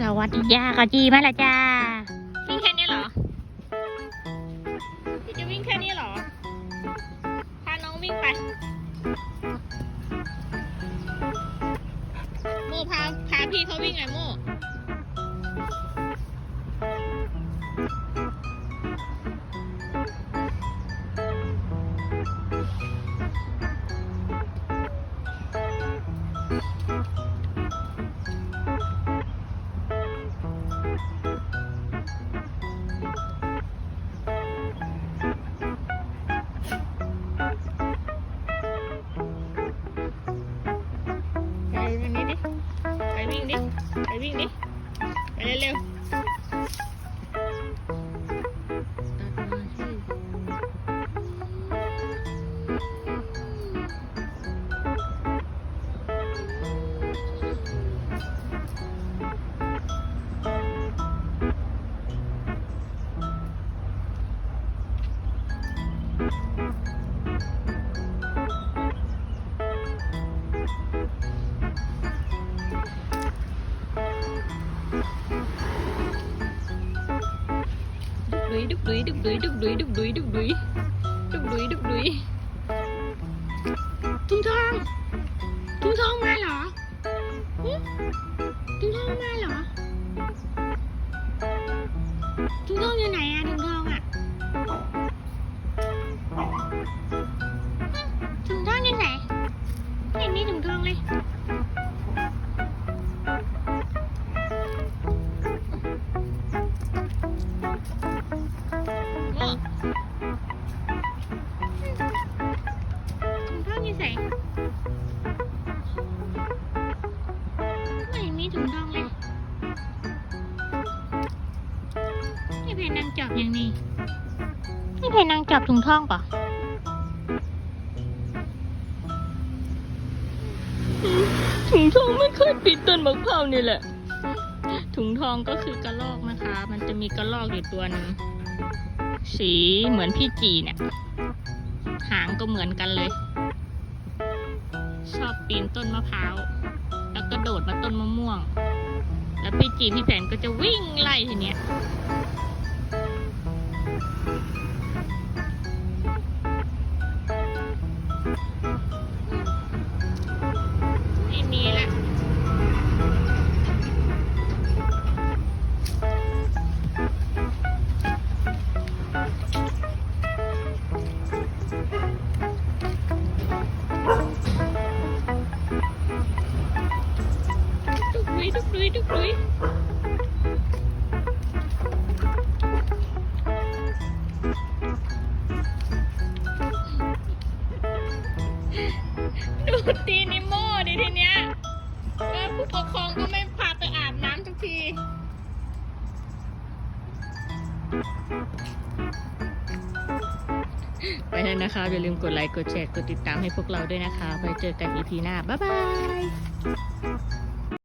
สวัสดีจ้ากอจีมาละจ้าวิ่งแค่นี้เหรอพี่จะวิ่งแค่นี้เหรอ พาน้องวิ่งไปโมพาพาพี่เขาวิ่งไงโม งดิไปวิ่งดิไปเร็ว đúc đuối đúc đuối đúc đuối đúc đuối đúc đuối đúc đuối đúc đuối tung thong tung thong mai lọ tung thong mai lọ tung thong như này à ถุงทองเลยนี่เพนนางจอบอย่างนี้ นี่เพนนางจอบถุงทองปะถุงทองไม่เคยปิดต้นมะพร้าวนี่แหละ ถุงทองก็คือกระรอกนะคะ มันจะมีกระรอกอยู่ตัวหนึ่งสีเหมือนพี่จีเนี่ย หางก็เหมือนกันเลย ชอบปีนต้นมะพร้าว แล้วก็โดดมาต้นมะม่วง แล้วพี่จีพี่แผนก็จะวิ่งไล่ทีเนี้ย ดูตีนิโม่ดิทีเนี้ยแล้วผู้ปกครองก็ไม่พาไปอาบน้ำทุกทีไปแล้วนะคะ อย่าลืมกดไลค์ กดแชร์ กดติดตามให้พวกเราด้วยนะคะ ไปเจอกันอีพีหน้า บ๊ายบาย